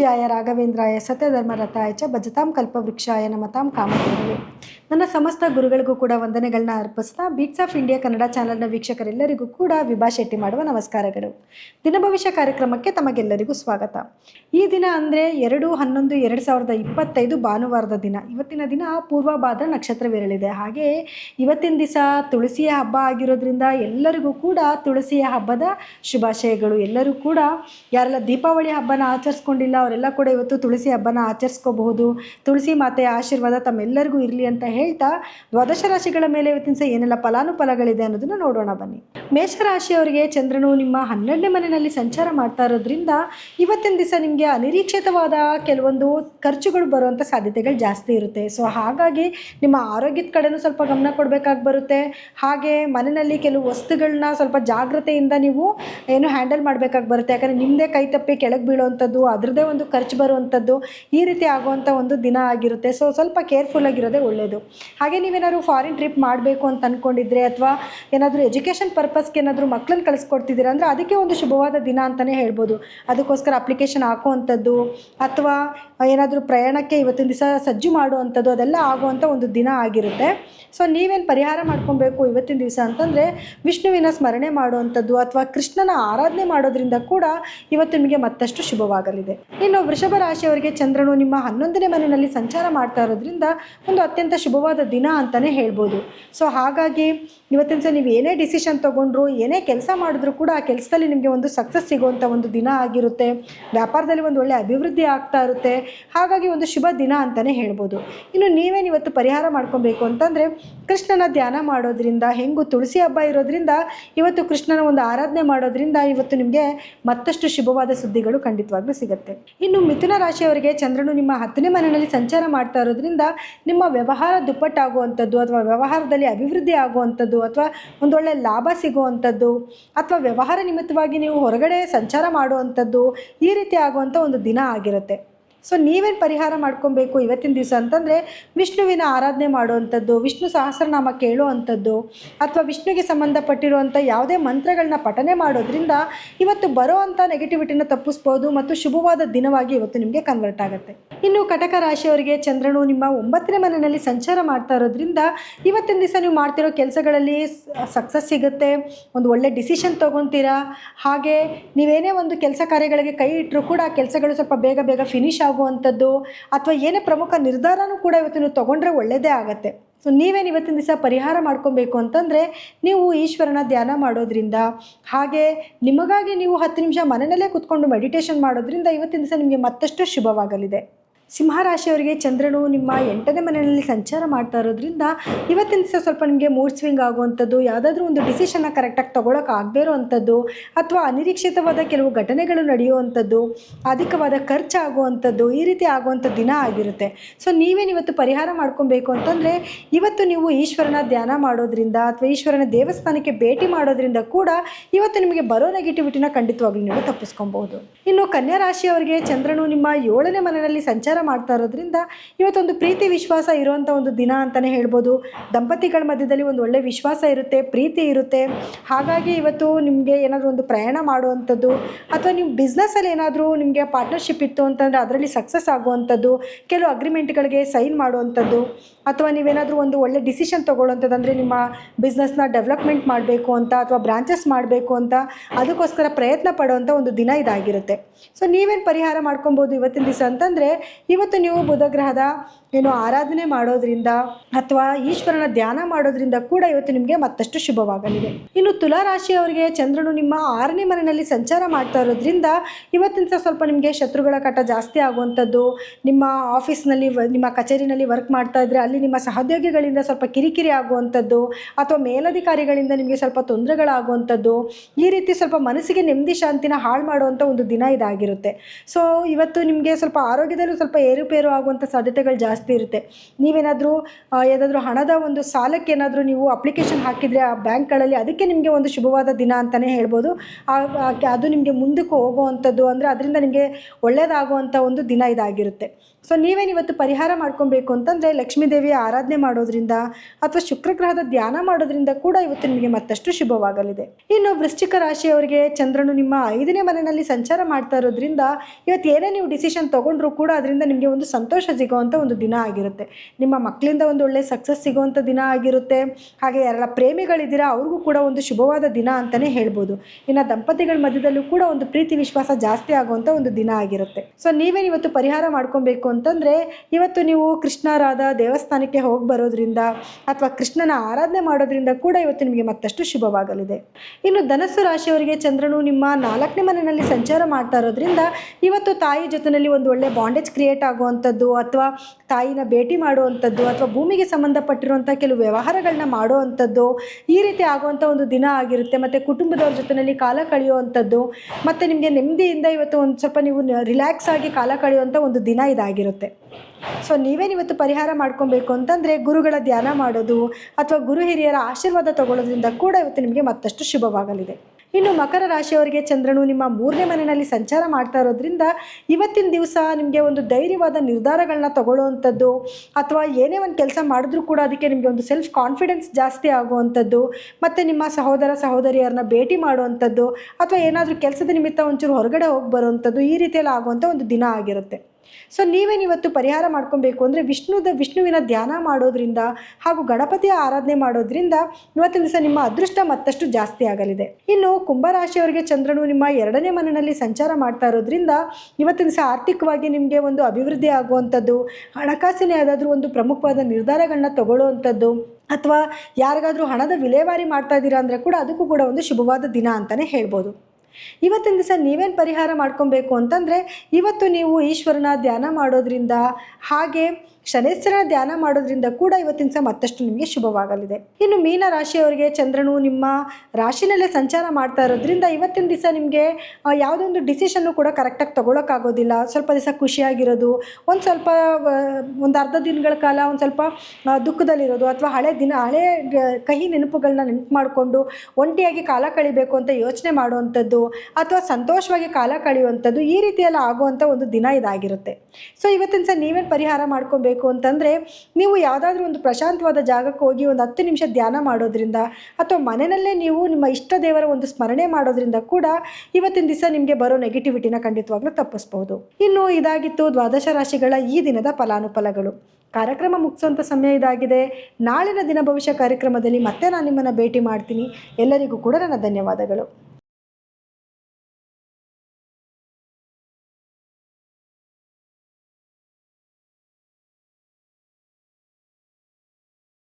ಪೂಜ್ಯಾಯ ರಾಘವೇಂದ್ರಾಯ ಸತ್ಯಧರ್ಮರಥಾಯ ಚ ಭಜತಾಂ ಕಲ್ಪವೃಕ್ಷಾಯ ನಮತಾಂ ಕಾಮಧೇನವೇ. ನನ್ನ ಸಮಸ್ತ ಗುರುಗಳಿಗೂ ಕೂಡ ವಂದನೆಗಳನ್ನ ಅರ್ಪಿಸ್ತಾ ಬೀಟ್ಸ್ ಆಫ್ ಇಂಡಿಯಾ ಕನ್ನಡ ಚಾನಲ್ನ ವೀಕ್ಷಕರೆಲ್ಲರಿಗೂ ಕೂಡ ವಿಭಾ ಶೆಟ್ಟಿ ಮಾಡುವ ನಮಸ್ಕಾರಗಳು. ದಿನಭವಿಷ್ಯ ಕಾರ್ಯಕ್ರಮಕ್ಕೆ ತಮಗೆಲ್ಲರಿಗೂ ಸ್ವಾಗತ. ಈ ದಿನ ಅಂದರೆ ಎರಡು ಹನ್ನೊಂದು ಎರಡು ಸಾವಿರದ ಇಪ್ಪತ್ತೈದು ಭಾನುವಾರದ ದಿನ. ಇವತ್ತಿನ ದಿನ ಪೂರ್ವಭಾದ್ರ ನಕ್ಷತ್ರವಿರಲಿದೆ. ಹಾಗೆ ಇವತ್ತಿನ ದಿವಸ ತುಳಸಿಯ ಹಬ್ಬ ಆಗಿರೋದ್ರಿಂದ ಎಲ್ಲರಿಗೂ ಕೂಡ ತುಳಸಿಯ ಹಬ್ಬದ ಶುಭಾಶಯಗಳು. ಎಲ್ಲರೂ ಕೂಡ ಯಾರೆಲ್ಲ ದೀಪಾವಳಿ ಹಬ್ಬನ ಆಚರಿಸ್ಕೊಂಡಿಲ್ಲ ಅವರೆಲ್ಲ ಕೂಡ ಇವತ್ತು ತುಳಸಿ ಹಬ್ಬನ ಆಚರಿಸ್ಕೋಬಹುದು. ತುಳಸಿ ಮಾತೆಯ ಆಶೀರ್ವಾದ ತಮ್ಮೆಲ್ಲರಿಗೂ ಇರಲಿ ಅಂತ ಹೇಳ್ತಾ ದ್ವಾದಶ ರಾಶಿಗಳ ಮೇಲೆ ಇವತ್ತಿನ ಸಹ ಏನೆಲ್ಲ ಫಲಾನುಫಲಗಳಿದೆ ಅನ್ನೋದನ್ನು ನೋಡೋಣ ಬನ್ನಿ. ಮೇಷರಾಶಿಯವರಿಗೆ ಚಂದ್ರನು ನಿಮ್ಮ ಹನ್ನೆರಡನೇ ಮನೆಯಲ್ಲಿ ಸಂಚಾರ ಮಾಡ್ತಾ ಇರೋದ್ರಿಂದ ಇವತ್ತಿನ ದಿವಸ ನಿಮಗೆ ಅನಿರೀಕ್ಷಿತವಾದ ಕೆಲವೊಂದು ಖರ್ಚುಗಳು ಬರುವಂಥ ಸಾಧ್ಯತೆಗಳು ಜಾಸ್ತಿ ಇರುತ್ತೆ. ಸೊ ಹಾಗಾಗಿ ನಿಮ್ಮ ಆರೋಗ್ಯದ ಕಡೆನೂ ಸ್ವಲ್ಪ ಗಮನ ಕೊಡಬೇಕಾಗಿ ಬರುತ್ತೆ. ಹಾಗೆ ಮನೆಯಲ್ಲಿ ಕೆಲವು ವಸ್ತುಗಳನ್ನ ಸ್ವಲ್ಪ ಜಾಗ್ರತೆಯಿಂದ ನೀವು ಏನು ಹ್ಯಾಂಡಲ್ ಮಾಡಬೇಕಾಗಿ ಬರುತ್ತೆ. ಯಾಕಂದರೆ ನಿಮ್ಮದೇ ಕೈ ತಪ್ಪಿ ಕೆಳಗೆ ಬೀಳುವಂಥದ್ದು ಅದರದ್ದೇ ಒಂದು ಖರ್ಚು ಬರುವಂಥದ್ದು ಈ ರೀತಿ ಆಗುವಂಥ ಒಂದು ದಿನ ಆಗಿರುತ್ತೆ. ಸೊ ಸ್ವಲ್ಪ ಕೇರ್ಫುಲ್ ಆಗಿರೋದೇ ಒಳ್ಳೆಯದು ಹಾಗೆ ನೀವೇನಾದ್ರು ಫಾರಿನ್ ಟ್ರಿಪ್ ಮಾಡಬೇಕು ಅಂತ ಅಂದ್ಕೊಂಡಿದ್ರೆ ಅಥವಾ ಏನಾದರೂ ಎಜುಕೇಷನ್ ಪರ್ಪಸ್ಗೆ ಏನಾದರೂ ಮಕ್ಕಳನ್ನ ಕಳಿಸ್ಕೊಡ್ತಿದ್ದೀರಾ ಅಂದರೆ ಅದಕ್ಕೆ ಒಂದು ಶುಭವಾದ ದಿನ ಅಂತಲೇ ಹೇಳ್ಬೋದು. ಅದಕ್ಕೋಸ್ಕರ ಅಪ್ಲಿಕೇಶನ್ ಹಾಕುವಂಥದ್ದು ಅಥವಾ ಏನಾದರೂ ಪ್ರಯಾಣಕ್ಕೆ ಇವತ್ತಿನ ದಿವಸ ಸಜ್ಜು ಮಾಡುವಂಥದ್ದು ಅದೆಲ್ಲ ಆಗುವಂಥ ಒಂದು ದಿನ ಆಗಿರುತ್ತೆ. ಸೊ ನೀವೇನು ಪರಿಹಾರ ಮಾಡ್ಕೊಬೇಕು ಇವತ್ತಿನ ದಿವಸ ಅಂತಂದರೆ ವಿಷ್ಣುವಿನ ಸ್ಮರಣೆ ಮಾಡುವಂಥದ್ದು ಅಥವಾ ಕೃಷ್ಣನ ಆರಾಧನೆ ಮಾಡೋದ್ರಿಂದ ಕೂಡ ಇವತ್ತು ನಿಮಗೆ ಮತ್ತಷ್ಟು ಶುಭವಾಗಲಿದೆ. ಇನ್ನು ವೃಷಭ ರಾಶಿಯವರಿಗೆ ಚಂದ್ರನು ನಿಮ್ಮ ಹನ್ನೊಂದನೇ ಮನೆಯಲ್ಲಿ ಸಂಚಾರ ಮಾಡ್ತಾ ಇರೋದ್ರಿಂದ ಒಂದು ಅತ್ಯಂತ ಶುಭವಾದ ದಿನ ಅಂತಲೇ ಹೇಳ್ಬೋದು. ಸೊ ಹಾಗಾಗಿ ಇವತ್ತಿನ ಸಹ ನೀವು ಏನೇ ಡಿಸಿಷನ್ ತೊಗೊಂಡ್ರು, ಏನೇ ಕೆಲಸ ಮಾಡಿದ್ರು ಕೂಡ ಆ ಕೆಲಸದಲ್ಲಿ ನಿಮಗೆ ಒಂದು ಸಕ್ಸಸ್ ಸಿಗುವಂಥ ಒಂದು ದಿನ ಆಗಿರುತ್ತೆ. ವ್ಯಾಪಾರದಲ್ಲಿ ಒಂದು ಒಳ್ಳೆಯ ಅಭಿವೃದ್ಧಿ ಆಗ್ತಾ ಇರುತ್ತೆ. ಹಾಗಾಗಿ ಒಂದು ಶುಭ ದಿನ ಅಂತಲೇ ಹೇಳ್ಬೋದು. ಇನ್ನು ನೀವೇನು ಇವತ್ತು ಪರಿಹಾರ ಮಾಡ್ಕೊಬೇಕು ಅಂತಂದರೆ ಕೃಷ್ಣನ ಧ್ಯಾನ ಮಾಡೋದ್ರಿಂದ, ಹೆಂಗು ತುಳಸಿ ಹಬ್ಬ ಇರೋದ್ರಿಂದ, ಇವತ್ತು ಕೃಷ್ಣನ ಒಂದು ಆರಾಧನೆ ಮಾಡೋದ್ರಿಂದ ಇವತ್ತು ನಿಮಗೆ ಮತ್ತಷ್ಟು ಶುಭವಾದ ಸುದ್ದಿಗಳು ಖಂಡಿತವಾಗ್ಲೂ ಸಿಗುತ್ತೆ. ಇನ್ನು ಮಿಥುನ ರಾಶಿಯವರಿಗೆ ಚಂದ್ರನು ನಿಮ್ಮ ಹತ್ತನೇ ಮನೆಯಲ್ಲಿ ಸಂಚಾರ ಮಾಡ್ತಾ ಇರೋದ್ರಿಂದ ನಿಮ್ಮ ವ್ಯವಹಾರ ದುಪ್ಪಟ್ಟಾಗುವಂಥದ್ದು ಅಥವಾ ವ್ಯವಹಾರದಲ್ಲಿ ಅಭಿವೃದ್ಧಿ ಆಗುವಂಥದ್ದು ಅಥವಾ ಒಂದೊಳ್ಳೆ ಲಾಭ ಸಿಗುವಂಥದ್ದು ಅಥವಾ ವ್ಯವಹಾರ ನಿಮಿತ್ತವಾಗಿ ನೀವು ಹೊರಗಡೆ ಸಂಚಾರ ಮಾಡುವಂಥದ್ದು ಈ ರೀತಿ ಆಗುವಂಥ ಒಂದು ದಿನ ಆಗಿರುತ್ತೆ. ಸೊ ನೀವೇನು ಪರಿಹಾರ ಮಾಡ್ಕೊಬೇಕು ಇವತ್ತಿನ ದಿವಸ ಅಂತಂದರೆ, ವಿಷ್ಣುವಿನ ಆರಾಧನೆ ಮಾಡುವಂಥದ್ದು, ವಿಷ್ಣು ಸಹಸ್ರನಾಮ ಕೇಳುವಂಥದ್ದು, ಅಥವಾ ವಿಷ್ಣುವಿಗೆ ಸಂಬಂಧಪಟ್ಟಿರುವಂಥ ಯಾವುದೇ ಮಂತ್ರಗಳನ್ನ ಪಠನೆ ಮಾಡೋದ್ರಿಂದ ಇವತ್ತು ಬರೋವಂಥ ನೆಗೆಟಿವಿಟಿನ ತಪ್ಪಿಸ್ಬೋದು ಮತ್ತು ಶುಭವಾದ ದಿನವಾಗಿ ಇವತ್ತು ನಿಮಗೆ ಕನ್ವರ್ಟ್ ಆಗುತ್ತೆ. ಇನ್ನು ಕಟಕ ರಾಶಿಯವರಿಗೆ ಚಂದ್ರನು ನಿಮ್ಮ ಒಂಬತ್ತನೇ ಮನೆಯಲ್ಲಿ ಸಂಚಾರ ಮಾಡ್ತಾ ಇರೋದ್ರಿಂದ ಇವತ್ತಿನ ದಿವಸ ನೀವು ಮಾಡ್ತಿರೋ ಕೆಲಸಗಳಲ್ಲಿ ಸಕ್ಸಸ್ ಸಿಗುತ್ತೆ, ಒಂದು ಒಳ್ಳೆ ಡಿಸಿಷನ್ ತೊಗೊತೀರಾ? ಹಾಗೆ ನೀವೇನೇ ಒಂದು ಕೆಲಸ ಕಾರ್ಯಗಳಿಗೆ ಕೈ ಇಟ್ಟರೂ ಕೂಡ ಕೆಲಸಗಳು ಸ್ವಲ್ಪ ಬೇಗ ಬೇಗ ಫಿನಿಶ್ ಆಗುವಂಥದ್ದು ಅಥವಾ ಏನೇ ಪ್ರಮುಖ ನಿರ್ಧಾರನೂ ಕೂಡ ಇವತ್ತು ನೀವು ತೊಗೊಂಡ್ರೆ ಒಳ್ಳೆಯದೇ ಆಗುತ್ತೆ. ಸೊ ನೀವೇನು ಇವತ್ತಿನ ದಿವಸ ಪರಿಹಾರ ಮಾಡ್ಕೊಬೇಕು ಅಂತಂದರೆ ನೀವು ಈಶ್ವರನ ಧ್ಯಾನ ಮಾಡೋದ್ರಿಂದ, ಹಾಗೆ ನಿಮಗಾಗಿ ನೀವು ಹತ್ತು ನಿಮಿಷ ಮನೆಯಲ್ಲೇ ಕುತ್ಕೊಂಡು ಮೆಡಿಟೇಷನ್ ಮಾಡೋದ್ರಿಂದ ಇವತ್ತಿನ ದಿವಸ ನಿಮಗೆ ಮತ್ತಷ್ಟು ಶುಭವಾಗಲಿದೆ. ಸಿಂಹರಾಶಿಯವರಿಗೆ ಚಂದ್ರನು ನಿಮ್ಮ ಎಂಟನೇ ಮನೆಯಲ್ಲಿ ಸಂಚಾರ ಮಾಡ್ತಾ ಇರೋದ್ರಿಂದ ಇವತ್ತಿನ ದಿವಸ ಸ್ವಲ್ಪ ನಿಮಗೆ ಮೂಡ್ ಸ್ವಿಂಗ್ ಆಗುವಂಥದ್ದು, ಯಾವುದಾದ್ರೂ ಒಂದು ಡಿಸಿಷನ್ನ ಕರೆಕ್ಟಾಗಿ ತೊಗೊಳಕ್ಕೆ ಆಗದೇ ಇರೋವಂಥದ್ದು, ಅಥವಾ ಅನಿರೀಕ್ಷಿತವಾದ ಕೆಲವು ಘಟನೆಗಳು ನಡೆಯುವಂಥದ್ದು, ಅಧಿಕವಾದ ಖರ್ಚಾಗುವಂಥದ್ದು ಈ ರೀತಿ ಆಗುವಂಥ ದಿನ ಆಗಿರುತ್ತೆ. ಸೊ ನೀವೇನು ಇವತ್ತು ಪರಿಹಾರ ಮಾಡ್ಕೊಬೇಕು ಅಂತಂದರೆ, ಇವತ್ತು ನೀವು ಈಶ್ವರನ ಧ್ಯಾನ ಮಾಡೋದ್ರಿಂದ ಅಥವಾ ಈಶ್ವರನ ದೇವಸ್ಥಾನಕ್ಕೆ ಭೇಟಿ ಮಾಡೋದ್ರಿಂದ ಕೂಡ ಇವತ್ತು ನಿಮಗೆ ಬರೋ ನೆಗೆಟಿವಿಟಿನ ಖಂಡಿತವಾಗ್ಲೂ ನೀವು ತಪ್ಪಿಸ್ಕೊಬಹುದು. ಇನ್ನು ಕನ್ಯಾ ರಾಶಿಯವರಿಗೆ ಚಂದ್ರನು ನಿಮ್ಮ ಏಳನೇ ಮನೆಯಲ್ಲಿ ಸಂಚಾರ ಮಾಡ್ತಾ ಇರೋದ್ರಿಂದ ಇವತ್ತೊಂದು ಪ್ರೀತಿ ವಿಶ್ವಾಸ ಇರುವಂಥ ಒಂದು ದಿನ ಅಂತಲೇ ಹೇಳ್ಬೋದು. ದಂಪತಿಗಳ ಮಧ್ಯದಲ್ಲಿ ಒಂದು ಒಳ್ಳೆ ವಿಶ್ವಾಸ ಇರುತ್ತೆ, ಪ್ರೀತಿ ಇರುತ್ತೆ. ಹಾಗಾಗಿ ಇವತ್ತು ನಿಮಗೆ ಏನಾದರೂ ಒಂದು ಪ್ರಯಾಣ ಮಾಡುವಂಥದ್ದು ಅಥವಾ ನೀವು ಬಿಸ್ನೆಸ್ಸಲ್ಲಿ ಏನಾದರೂ ನಿಮಗೆ ಪಾರ್ಟ್ನರ್ಶಿಪ್ ಇತ್ತು ಅಂತಂದರೆ ಅದರಲ್ಲಿ ಸಕ್ಸಸ್ ಆಗುವಂಥದ್ದು, ಕೆಲವು ಅಗ್ರಿಮೆಂಟ್ಗಳಿಗೆ ಸೈನ್ ಮಾಡುವಂಥದ್ದು ಅಥವಾ ನೀವೇನಾದರೂ ಒಂದು ಒಳ್ಳೆ ಡಿಸಿಷನ್ ತೊಗೊಳ್ಳೋಂಥದ್ದು ಅಂದರೆ ನಿಮ್ಮ ಬಿಸ್ನೆಸ್ನ ಡೆವಲಪ್ಮೆಂಟ್ ಮಾಡಬೇಕು ಅಂತ ಅಥವಾ ಬ್ರಾಂಚಸ್ ಮಾಡಬೇಕು ಅಂತ ಅದಕ್ಕೋಸ್ಕರ ಪ್ರಯತ್ನ ಪಡುವಂಥ ಒಂದು ದಿನ ಇದಾಗಿರುತ್ತೆ. ಸೊ ನೀವೇನು ಪರಿಹಾರ ಮಾಡ್ಕೊಬೋದು ಇವತ್ತಿನ ದಿವಸ ಅಂತಂದರೆ ಇವತ್ತು ನೀವು ಬುಧಗ್ರಹದ ಏನು ಆರಾಧನೆ ಮಾಡೋದ್ರಿಂದ ಅಥವಾ ಈಶ್ವರನ ಧ್ಯಾನ ಮಾಡೋದ್ರಿಂದ ಕೂಡ ಇವತ್ತು ನಿಮಗೆ ಮತ್ತಷ್ಟು ಶುಭವಾಗಲಿದೆ. ಇನ್ನು ತುಲಾ ರಾಶಿಯವರಿಗೆ ಚಂದ್ರನು ನಿಮ್ಮ ಆರನೇ ಮನೆಯಲ್ಲಿ ಸಂಚಾರ ಮಾಡ್ತಾ ಇರೋದ್ರಿಂದ ಇವತ್ತಿನ ಸ್ವಲ್ಪ ನಿಮಗೆ ಶತ್ರುಗಳ ಕಟ ಜಾಸ್ತಿ ಆಗುವಂಥದ್ದು, ನಿಮ್ಮ ಆಫೀಸ್ನಲ್ಲಿ ನಿಮ್ಮ ಕಚೇರಿನಲ್ಲಿ ವರ್ಕ್ ಮಾಡ್ತಾ ಇದ್ದರೆ ಅಲ್ಲಿ ನಿಮ್ಮ ಸಹೋದ್ಯೋಗಿಗಳಿಂದ ಸ್ವಲ್ಪ ಕಿರಿಕಿರಿ ಆಗುವಂಥದ್ದು ಅಥವಾ ಮೇಲಧಿಕಾರಿಗಳಿಂದ ನಿಮಗೆ ಸ್ವಲ್ಪ ತೊಂದರೆಗಳಾಗುವಂಥದ್ದು, ಈ ರೀತಿ ಸ್ವಲ್ಪ ಮನಸ್ಸಿಗೆ ನೆಮ್ಮದಿ, ಶಾಂತಿನ ಹಾಳು ಮಾಡುವಂಥ ಒಂದು ದಿನ ಇದಾಗಿರುತ್ತೆ. ಸೊ ಇವತ್ತು ನಿಮಗೆ ಸ್ವಲ್ಪ ಆರೋಗ್ಯದಲ್ಲೂ ಸ್ವಲ್ಪ ಏರುಪೇರು ಆಗುವಂಥ ಸಾಧ್ಯತೆಗಳು ಜಾಸ್ತಿ ಇರುತ್ತೆ. ನೀವೇನಾದರೂ ಏನಾದರೂ ಹಣದ ಒಂದು ಸಾಲಕ್ಕೆ ಏನಾದರೂ ನೀವು ಅಪ್ಲಿಕೇಶನ್ ಹಾಕಿದರೆ ಆ ಬ್ಯಾಂಕ್ಗಳಲ್ಲಿ ಅದಕ್ಕೆ ನಿಮಗೆ ಒಂದು ಶುಭವಾದ ದಿನ ಅಂತಲೇ ಹೇಳ್ಬೋದು. ಅದು ನಿಮಗೆ ಮುಂದಕ್ಕೆ ಹೋಗುವಂಥದ್ದು ಅಂದರೆ ಅದರಿಂದ ನಿಮಗೆ ಒಳ್ಳೆಯದಾಗುವಂಥ ಒಂದು ದಿನ ಇದಾಗಿರುತ್ತೆ. ಸೊ ನೀವೇನು ಇವತ್ತು ಪರಿಹಾರ ಮಾಡ್ಕೊಬೇಕು ಅಂತಂದರೆ ಲಕ್ಷ್ಮೀ ದೇವಿಯ ಆರಾಧನೆ ಮಾಡೋದ್ರಿಂದ ಅಥವಾ ಶುಕ್ರಗ್ರಹದ ಧ್ಯಾನ ಮಾಡೋದ್ರಿಂದ ಕೂಡ ಇವತ್ತು ನಿಮಗೆ ಮತ್ತಷ್ಟು ಶುಭವಾಗಲಿದೆ. ಇನ್ನು ವೃಶ್ಚಿಕ ರಾಶಿಯವರಿಗೆ ಚಂದ್ರನು ನಿಮ್ಮ ಐದನೇ ಮನೆಯಲ್ಲಿ ಸಂಚಾರ ಮಾಡ್ತಾ ಇರೋದ್ರಿಂದ ಇವತ್ತು ಏನೇ ನೀವು ಡಿಸಿಷನ್ ತೊಗೊಂಡ್ರೂ ಕೂಡ ಅದರಿಂದ ನಿಮಗೆ ಒಂದು ಸಂತೋಷ ಸಿಗುವಂಥ ಒಂದು ದಿನ ಆಗಿರುತ್ತೆ. ನಿಮ್ಮ ಮಕ್ಕಳಿಂದ ಒಂದು ಒಳ್ಳೆ ಸಕ್ಸಸ್ ಸಿಗುವಂಥ ದಿನ ಆಗಿರುತ್ತೆ. ಹಾಗೆ ಯಾರೆಲ್ಲ ಪ್ರೇಮಿಗಳಿದ್ದೀರಾ, ಅವ್ರಿಗೂ ಕೂಡ ಒಂದು ಶುಭವಾದ ದಿನ ಅಂತಲೇ ಹೇಳ್ಬೋದು. ಇನ್ನು ದಂಪತಿಗಳ ಮಧ್ಯದಲ್ಲೂ ಕೂಡ ಒಂದು ಪ್ರೀತಿ ವಿಶ್ವಾಸ ಜಾಸ್ತಿ ಆಗುವಂಥ ಒಂದು ದಿನ ಆಗಿರುತ್ತೆ. ಸೊ ನೀವೇನು ಇವತ್ತು ಪರಿಹಾರ ಮಾಡ್ಕೊಬೇಕು ಅಂತಂದರೆ ಇವತ್ತು ನೀವು ಕೃಷ್ಣರಾದ ದೇವಸ್ಥಾನಕ್ಕೆ ಹೋಗಿ ಬರೋದ್ರಿಂದ ಅಥವಾ ಕೃಷ್ಣನ ಆರಾಧನೆ ಮಾಡೋದ್ರಿಂದ ಕೂಡ ಇವತ್ತು ನಿಮಗೆ ಮತ್ತಷ್ಟು ಶುಭವಾಗಲಿದೆ. ಇನ್ನು ಧನಸ್ಸು ರಾಶಿಯವರಿಗೆ ಚಂದ್ರನು ನಿಮ್ಮ ನಾಲ್ಕನೇ ಮನೆಯಲ್ಲಿ ಸಂಚಾರ ಮಾಡ್ತಾ ಇರೋದ್ರಿಂದ ಇವತ್ತು ತಾಯಿ ಜೊತೆಯಲ್ಲಿ ಒಂದು ಒಳ್ಳೆ ಬಾಂಡೇಜ್ ಕ್ರಿಯೇಟ್ ಆಗುವಂಥದ್ದು ಅಥವಾ ತಾಯಿನ ಭೇಟಿ ಮಾಡುವಂಥದ್ದು ಅಥವಾ ಭೂಮಿಗೆ ಸಂಬಂಧಪಟ್ಟಿರುವಂಥ ಕೆಲವು ವ್ಯವಹಾರಗಳನ್ನ ಮಾಡುವಂಥದ್ದು ಈ ರೀತಿ ಆಗುವಂಥ ಒಂದು ದಿನ ಆಗಿರುತ್ತೆ. ಮತ್ತು ಕುಟುಂಬದವ್ರ ಜೊತೆಯಲ್ಲಿ ಕಾಲ ಕಳೆಯುವಂಥದ್ದು, ಮತ್ತು ನಿಮಗೆ ನೆಮ್ಮದಿಯಿಂದ ಇವತ್ತು ಒಂದು ಸ್ವಲ್ಪ ನೀವು ರಿಲ್ಯಾಕ್ಸ್ ಆಗಿ ಕಾಲ ಕಳೆಯುವಂಥ ಒಂದು ದಿನ ಇದಾಗಿರುತ್ತೆ ಸೊ ನೀವೇನು ಇವತ್ತು ಪರಿಹಾರ ಮಾಡ್ಕೊಬೇಕು ಅಂತಂದರೆ ಗುರುಗಳ ಧ್ಯಾನ ಮಾಡೋದು ಅಥವಾ ಗುರು ಹಿರಿಯರ ಆಶೀರ್ವಾದ ತಗೊಳ್ಳೋದ್ರಿಂದ ಕೂಡ ಇವತ್ತು ನಿಮಗೆ ಮತ್ತಷ್ಟು ಶುಭವಾಗಲಿದೆ. ಇನ್ನು ಮಕರ ರಾಶಿಯವರಿಗೆ ಚಂದ್ರನು ನಿಮ್ಮ ಮೂರನೇ ಮನೆಯಲ್ಲಿ ಸಂಚಾರ ಮಾಡ್ತಾ ಇರೋದ್ರಿಂದ ಇವತ್ತಿನ ದಿವಸ ನಿಮಗೆ ಒಂದು ಧೈರ್ಯವಾದ ನಿರ್ಧಾರಗಳನ್ನ ತಗೊಳ್ಳುವಂಥದ್ದು ಅಥವಾ ಏನೇ ಒಂದು ಕೆಲಸ ಮಾಡಿದ್ರೂ ಕೂಡ ಅದಕ್ಕೆ ನಿಮಗೆ ಒಂದು ಸೆಲ್ಫ್ ಕಾನ್ಫಿಡೆನ್ಸ್ ಜಾಸ್ತಿ ಆಗುವಂಥದ್ದು ಮತ್ತು ನಿಮ್ಮ ಸಹೋದರ ಸಹೋದರಿಯರನ್ನ ಭೇಟಿ ಮಾಡುವಂಥದ್ದು ಅಥವಾ ಏನಾದರೂ ಕೆಲಸದ ನಿಮಿತ್ತ ಒಂಚೂರು ಹೊರಗಡೆ ಹೋಗಿ ಬರುವಂಥದ್ದು ಈ ರೀತಿಯಲ್ಲಿ ಆಗುವಂಥ ಒಂದು ದಿನ ಆಗಿರುತ್ತೆ. ಸೊ ನೀವೇನಿವತ್ತು ಪರಿಹಾರ ಮಾಡ್ಕೊಬೇಕು ಅಂದರೆ ವಿಷ್ಣುದ, ವಿಷ್ಣುವಿನ ಧ್ಯಾನ ಮಾಡೋದ್ರಿಂದ ಹಾಗೂ ಗಣಪತಿಯ ಆರಾಧನೆ ಮಾಡೋದ್ರಿಂದ ಇವತ್ತಿನ ದಿವಸ ನಿಮ್ಮ ಅದೃಷ್ಟ ಮತ್ತಷ್ಟು ಜಾಸ್ತಿ ಆಗಲಿದೆ. ಇನ್ನು ಕುಂಭರಾಶಿಯವರಿಗೆ ಚಂದ್ರನು ನಿಮ್ಮ ಎರಡನೇ ಮನೆಯಲ್ಲಿ ಸಂಚಾರ ಮಾಡ್ತಾ ಇರೋದ್ರಿಂದ ಇವತ್ತಿನ ದಿವಸ ಆರ್ಥಿಕವಾಗಿ ನಿಮಗೆ ಒಂದು ಅಭಿವೃದ್ಧಿ ಆಗುವಂಥದ್ದು, ಹಣಕಾಸಿನ ಯಾವುದಾದ್ರೂ ಒಂದು ಪ್ರಮುಖವಾದ ನಿರ್ಧಾರಗಳನ್ನ ತಗೊಳ್ಳುವಂಥದ್ದು, ಅಥವಾ ಯಾರಿಗಾದರೂ ಹಣದ ವಿಲೇವಾರಿ ಮಾಡ್ತಾ ಇದ್ದೀರಾ ಅಂದರೆ ಕೂಡ ಅದಕ್ಕೂ ಕೂಡ ಒಂದು ಶುಭವಾದ ದಿನ ಅಂತಲೇ ಹೇಳ್ಬೋದು. ಇವತ್ತಿನ ದಿವಸ ನೀವೇನು ಪರಿಹಾರ ಮಾಡ್ಕೊಬೇಕು ಅಂತಂದರೆ ಇವತ್ತು ನೀವು ಈಶ್ವರನ ಧ್ಯಾನ ಮಾಡೋದ್ರಿಂದ ಹಾಗೆ ಶನೇಶ್ವರನ ಧ್ಯಾನ ಮಾಡೋದ್ರಿಂದ ಕೂಡ ಇವತ್ತಿನ ದಿವಸ ಮತ್ತಷ್ಟು ನಿಮಗೆ ಶುಭವಾಗಲಿದೆ. ಇನ್ನು ಮೀನ ರಾಶಿಯವರಿಗೆ ಚಂದ್ರನು ನಿಮ್ಮ ರಾಶಿನಲ್ಲೇ ಸಂಚಾರ ಮಾಡ್ತಾ ಇರೋದ್ರಿಂದ ಇವತ್ತಿನ ದಿವಸ ನಿಮಗೆ ಯಾವುದೊಂದು ಡಿಸಿಷನ್ನು ಕೂಡ ಕರೆಕ್ಟಾಗಿ ತೊಗೊಳಕ್ಕಾಗೋದಿಲ್ಲ. ಸ್ವಲ್ಪ ದಿವಸ ಖುಷಿಯಾಗಿರೋದು, ಒಂದು ಸ್ವಲ್ಪ ಒಂದು ಅರ್ಧ ದಿನಗಳ ಕಾಲ ಒಂದು ಸ್ವಲ್ಪ ದುಃಖದಲ್ಲಿರೋದು ಅಥವಾ ಹಳೆ ದಿನ, ಹಳೆ ಕಹಿ ನೆನಪುಗಳನ್ನ ನೆನಪು ಮಾಡಿಕೊಂಡು ಒಂಟಿಯಾಗಿ ಕಾಲ ಕಳಿಬೇಕು ಅಂತ ಯೋಚನೆ ಮಾಡುವಂಥದ್ದು ಅಥವಾ ಸಂತೋಷವಾಗಿ ಕಾಲ ಕಳೆಯುವಂಥದ್ದು ಈ ರೀತಿಯೆಲ್ಲ ಆಗುವಂಥ ಒಂದು ದಿನ ಇದಾಗಿರುತ್ತೆ. ಸೊ ಇವತ್ತಿನ ಸಹ ನೀವೇನು ಪರಿಹಾರ ಮಾಡ್ಕೊಬೇಕು. ಅಂತಂದರೆ ನೀವು ಯಾವುದಾದ್ರೂ ಒಂದು ಪ್ರಶಾಂತವಾದ ಜಾಗಕ್ಕೆ ಹೋಗಿ ಒಂದು ಹತ್ತು ನಿಮಿಷ ಧ್ಯಾನ ಮಾಡೋದ್ರಿಂದ ಅಥವಾ ಮನೆಯಲ್ಲೇ ನೀವು ನಿಮ್ಮ ಇಷ್ಟ ದೇವರ ಒಂದು ಸ್ಮರಣೆ ಮಾಡೋದ್ರಿಂದ ಕೂಡ ಇವತ್ತಿನ ದಿವಸ ನಿಮಗೆ ಬರೋ ನೆಗೆಟಿವಿಟಿನ ಖಂಡಿತವಾಗ್ಲೂ ತಪ್ಪಿಸ್ಬೋದು ಇನ್ನು ಇದಾಗಿತ್ತು ದ್ವಾದಶ ರಾಶಿಗಳ ಈ ದಿನದ ಫಲಾನುಫಲಗಳು. ಕಾರ್ಯಕ್ರಮ ಮುಗಿಸುವಂಥ ಸಮಯ ಇದಾಗಿದೆ. ನಾಳಿನ ದಿನ ಭವಿಷ್ಯ ಕಾರ್ಯಕ್ರಮದಲ್ಲಿ ಮತ್ತೆ ನಾನು ನಿಮ್ಮನ್ನು ಭೇಟಿ ಮಾಡ್ತೀನಿ. ಎಲ್ಲರಿಗೂ ಕೂಡ ನನ್ನ ಧನ್ಯವಾದಗಳು.